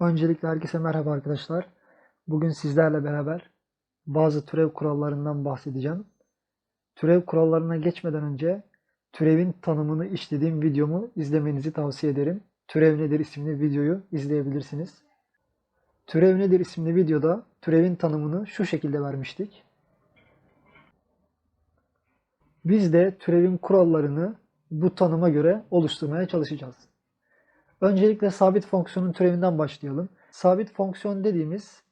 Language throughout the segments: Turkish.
Öncelikle herkese merhaba arkadaşlar. Bugün sizlerle beraber bazı türev kurallarından bahsedeceğim. Türev kurallarına geçmeden önce türevin tanımını işlediğim videomu izlemenizi tavsiye ederim. Türev nedir isimli videoyu izleyebilirsiniz. Türev nedir isimli videoda türevin tanımını şu şekilde vermiştik. Biz de türevin kurallarını bu tanıma göre oluşturmaya çalışacağız. Öncelikle sabit fonksiyonun türevinden başlayalım. Sabit fonksiyon dediğimiz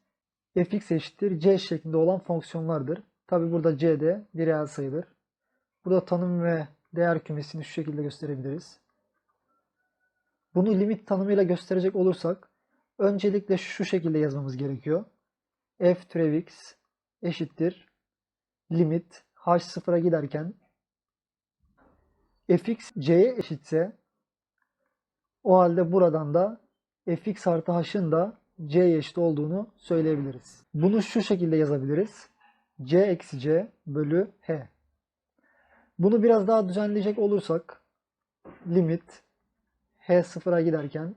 fx eşittir c şeklinde olan fonksiyonlardır. Tabi burada c de bir reel sayıdır. Burada tanım ve değer kümesini şu şekilde gösterebiliriz. Bunu limit tanımıyla gösterecek olursak öncelikle şu şekilde yazmamız gerekiyor. f türev x eşittir limit h sıfıra giderken fx c'ye eşitse o halde buradan da fx artı h'ın da c'ye eşit olduğunu söyleyebiliriz. Bunu şu şekilde yazabiliriz. c eksi c bölü h. Bunu biraz daha düzenleyecek olursak limit h sıfıra giderken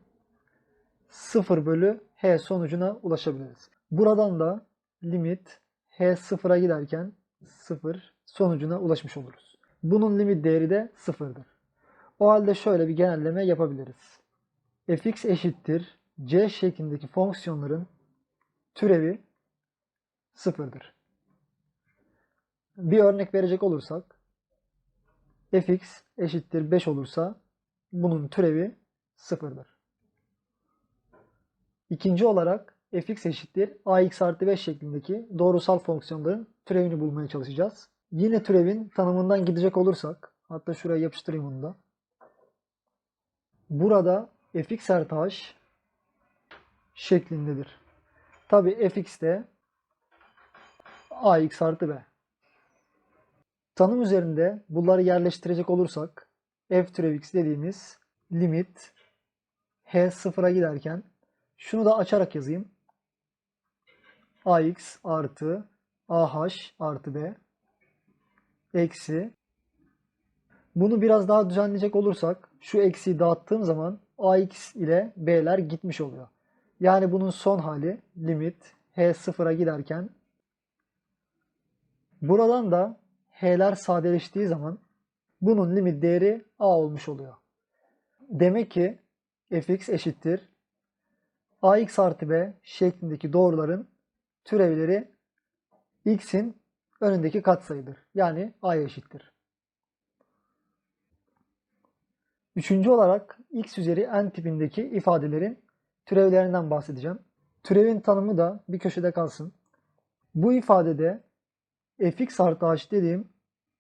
0 bölü h sonucuna ulaşabiliriz. Buradan da limit h sıfıra giderken 0 sonucuna ulaşmış oluruz. Bunun limit değeri de 0'dır. O halde şöyle bir genelleme yapabiliriz. Fx eşittir c şeklindeki fonksiyonların türevi sıfırdır. Bir örnek verecek olursak fx eşittir 5 olursa bunun türevi sıfırdır. İkinci olarak fx eşittir ax artı 5 şeklindeki doğrusal fonksiyonların türevini bulmaya çalışacağız. Yine türevin tanımından gidecek olursak hatta şuraya yapıştırayım bunu da. Burada fx artı h şeklindedir. Tabi fx de ax artı b. Tanım üzerinde bunları yerleştirecek olursak f türev x dediğimiz limit h sıfıra giderken şunu da açarak yazayım. ax artı ah artı b eksi bunu biraz daha düzenleyecek olursak şu eksiyi dağıttığım zaman ax ile b'ler gitmiş oluyor. Yani bunun son hali limit h sıfıra giderken buradan da h'ler sadeleştiği zaman bunun limit değeri a olmuş oluyor. Demek ki fx eşittir ax artı b şeklindeki doğruların türevleri x'in önündeki katsayıdır. Yani a eşittir. Üçüncü olarak x üzeri n tipindeki ifadelerin türevlerinden bahsedeceğim. Türevin tanımı da bir köşede kalsın. Bu ifadede fx artı h dediğim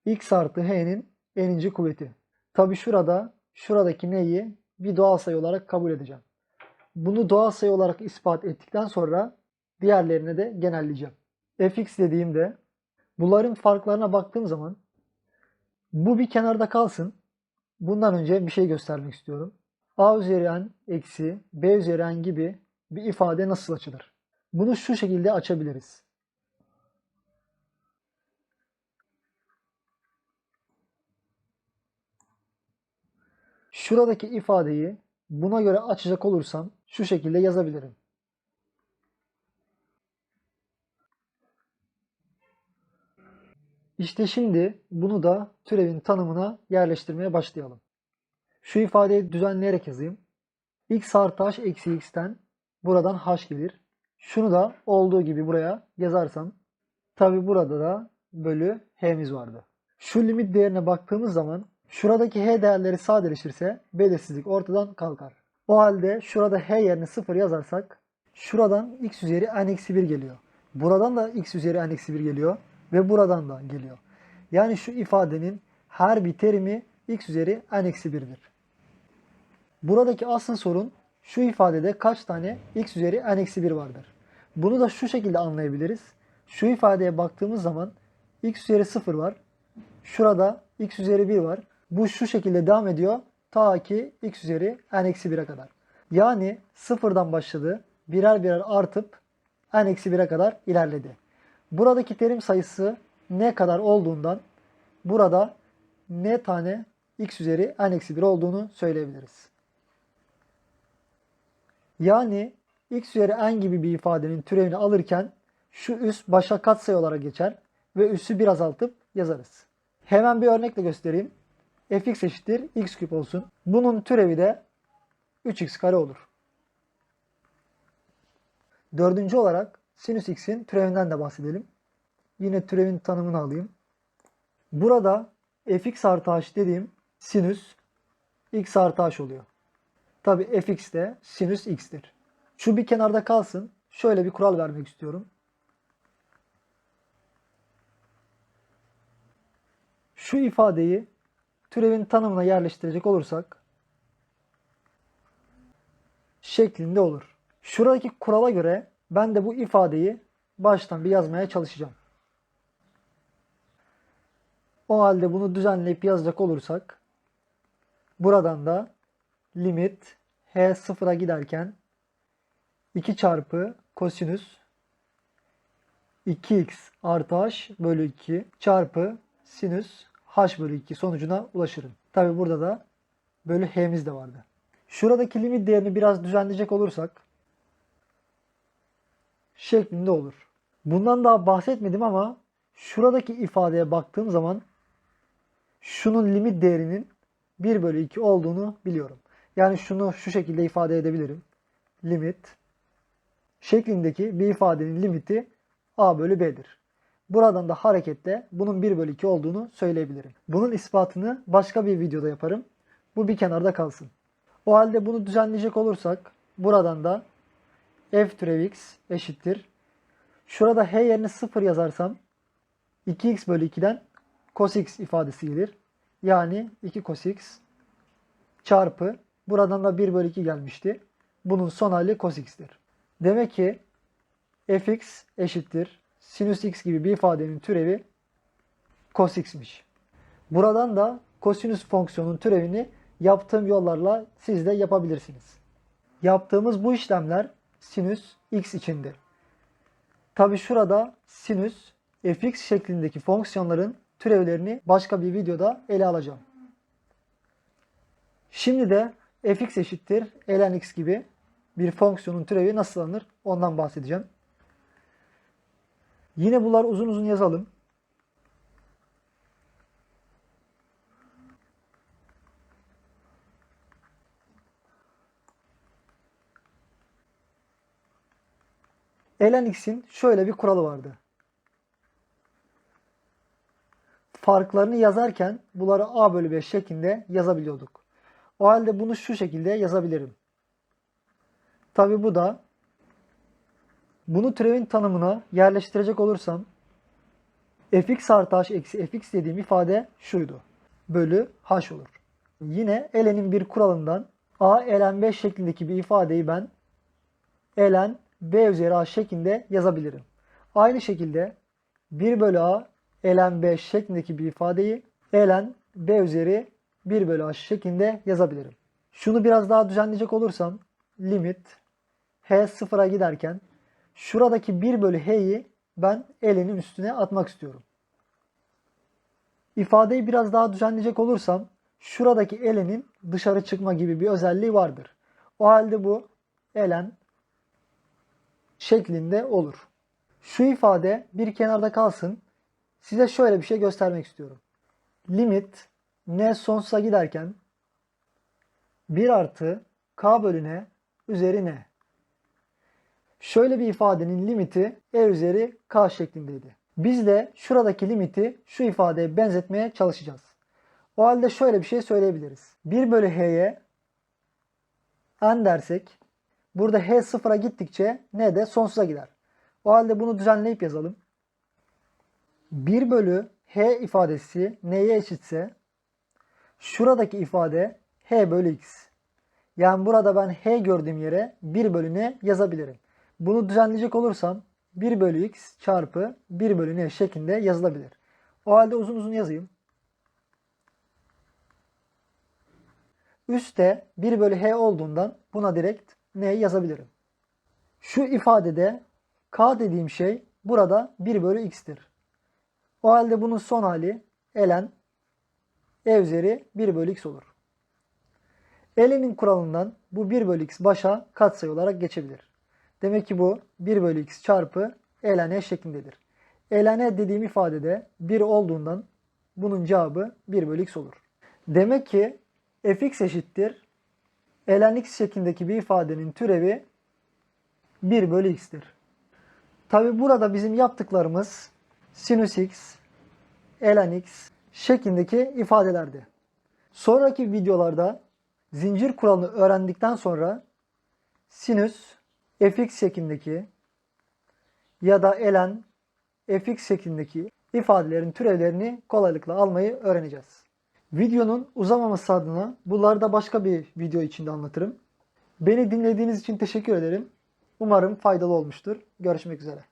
x artı h'nin n'inci kuvveti. Tabi şurada şuradaki n'yi bir doğal sayı olarak kabul edeceğim. Bunu doğal sayı olarak ispat ettikten sonra diğerlerine de genelleyeceğim. fx dediğimde bunların farklarına baktığım zaman bu bir kenarda kalsın. Bundan önce bir şey göstermek istiyorum. a üzeri n eksi b üzeri n gibi bir ifade nasıl açılır? Bunu şu şekilde açabiliriz. Şuradaki ifadeyi buna göre açacak olursam şu şekilde yazabilirim. İşte şimdi bunu da türevin tanımına yerleştirmeye başlayalım. Şu ifadeyi düzenleyerek yazayım. x artı h eksi x'ten buradan h gelir. Şunu da olduğu gibi buraya yazarsam tabi burada da bölü h'miz vardı. Şu limit değerine baktığımız zaman şuradaki h değerleri sadeleşirse belirsizlik ortadan kalkar. O halde şurada h yerine 0 yazarsak şuradan x üzeri n eksi 1 geliyor. Buradan da x üzeri n eksi 1 geliyor ve buradan da geliyor. Yani şu ifadenin her bir terimi x üzeri n eksi 1'dir. Buradaki asıl sorun şu ifadede kaç tane x üzeri n eksi 1 vardır. Bunu da şu şekilde anlayabiliriz. Şu ifadeye baktığımız zaman x üzeri 0 var. Şurada x üzeri 1 var. Bu şu şekilde devam ediyor ta ki x üzeri n eksi 1'e kadar. Yani sıfırdan başladı. Birer birer artıp n eksi 1'e kadar ilerledi. Buradaki terim sayısı ne kadar olduğundan burada ne tane x üzeri n eksi 1 olduğunu söyleyebiliriz. Yani x üzeri n gibi bir ifadenin türevini alırken şu üs başa katsayı olarak geçer ve üssü bir azaltıp yazarız. Hemen bir örnekle göstereyim. fx eşittir x küp olsun. Bunun türevi de 3x kare olur. Dördüncü olarak sinüs x'in türevinden de bahsedelim. Yine türevin tanımını alayım. Burada fx artı h dediğim sinüs x artı h oluyor. Tabi fx de sinüs x'tir. Şu bir kenarda kalsın. Şöyle bir kural vermek istiyorum. Şu ifadeyi türevin tanımına yerleştirecek olursak şeklinde olur. Şuradaki kurala göre ben de bu ifadeyi baştan bir yazmaya çalışacağım. O halde bunu düzenleyip yazacak olursak buradan da limit h sıfıra giderken 2 çarpı kosinüs 2x artı h bölü 2 çarpı sinüs h bölü 2 sonucuna ulaşırım. Tabi burada da bölü h'miz de vardı. Şuradaki limit değerini biraz düzenleyecek olursak şeklinde olur. Bundan daha bahsetmedim ama şuradaki ifadeye baktığım zaman şunun limit değerinin 1 bölü 2 olduğunu biliyorum. Yani şunu şu şekilde ifade edebilirim. Limit şeklindeki bir ifadenin limiti a bölü b'dir. Buradan da hareketle bunun 1 bölü 2 olduğunu söyleyebilirim. Bunun ispatını başka bir videoda yaparım. Bu bir kenarda kalsın. O halde bunu düzenleyecek olursak buradan da f türev x eşittir. Şurada h yerine 0 yazarsam 2x bölü 2'den cos x ifadesi gelir. Yani 2 cos x çarpı buradan da 1 bölü 2 gelmişti. Bunun son hali cos x'tir. Demek ki fx eşittir sinüs x gibi bir ifadenin türevi cos x'miş. Buradan da kosinüs fonksiyonun türevini yaptığım yollarla siz de yapabilirsiniz. Yaptığımız bu işlemler sinüs x içindir. Tabi şurada sinüs fx şeklindeki fonksiyonların türevlerini başka bir videoda ele alacağım. Şimdi de fx eşittir ln x gibi bir fonksiyonun türevi nasıl alınır ondan bahsedeceğim. Yine bunlar uzun uzun yazalım. Ln x'in şöyle bir kuralı vardı. Farklarını yazarken bunları a bölü 5 şeklinde yazabiliyorduk. O halde bunu şu şekilde yazabilirim. Tabi bu da bunu türevin tanımına yerleştirecek olursam fx artı h eksi fx dediğim ifade şuydu. Bölü h olur. Yine ln'in bir kuralından a ln 5 şeklindeki bir ifadeyi ben ln b üzeri a şeklinde yazabilirim. Aynı şekilde 1 bölü a ln b şeklindeki bir ifadeyi ln b üzeri 1 bölü h şeklinde yazabilirim. Şunu biraz daha düzenleyecek olursam limit h sıfıra giderken şuradaki 1 bölü h'yi ben ln'in üstüne atmak istiyorum. İfadeyi biraz daha düzenleyecek olursam şuradaki ln'in dışarı çıkma gibi bir özelliği vardır. O halde bu ln şeklinde olur. Şu ifade bir kenarda kalsın. Size şöyle bir şey göstermek istiyorum. Limit n sonsuza giderken 1 artı k bölü n üzeri n. Şöyle bir ifadenin limiti e üzeri k şeklindeydi. Biz de şuradaki limiti şu ifadeye benzetmeye çalışacağız. O halde şöyle bir şey söyleyebiliriz. 1 bölü h'ye n dersek burada h sıfıra gittikçe n de sonsuza gider. O halde bunu düzenleyip yazalım. 1 bölü h ifadesi neye eşitse şuradaki ifade h bölü x. Yani burada ben h gördüğüm yere 1 bölü n yazabilirim. Bunu düzenleyecek olursam 1 bölü x çarpı 1 bölü n şeklinde yazılabilir. O halde uzun uzun yazayım. Üste 1 bölü h olduğundan buna direkt n yazabilirim. Şu ifadede k dediğim şey burada 1 bölü x'tir. O halde bunun son hali ln e üzeri 1 bölü x olur. ln'in kuralından bu 1 bölü x başa katsayı olarak geçebilir. Demek ki bu 1 bölü x çarpı ln e şeklindedir. ln e dediğim ifadede 1 olduğundan bunun cevabı 1 bölü x olur. Demek ki fx eşittir ln x şeklindeki bir ifadenin türevi 1 bölü x'tir. Tabi burada bizim yaptıklarımız sinüs x, ln x şeklindeki ifadelerdi. Sonraki videolarda zincir kuralını öğrendikten sonra sinüs fx şeklindeki ya da ln fx şeklindeki ifadelerin türevlerini kolaylıkla almayı öğreneceğiz. Videonun uzamaması adına bunları da başka bir video içinde anlatırım. Beni dinlediğiniz için teşekkür ederim. Umarım faydalı olmuştur. Görüşmek üzere.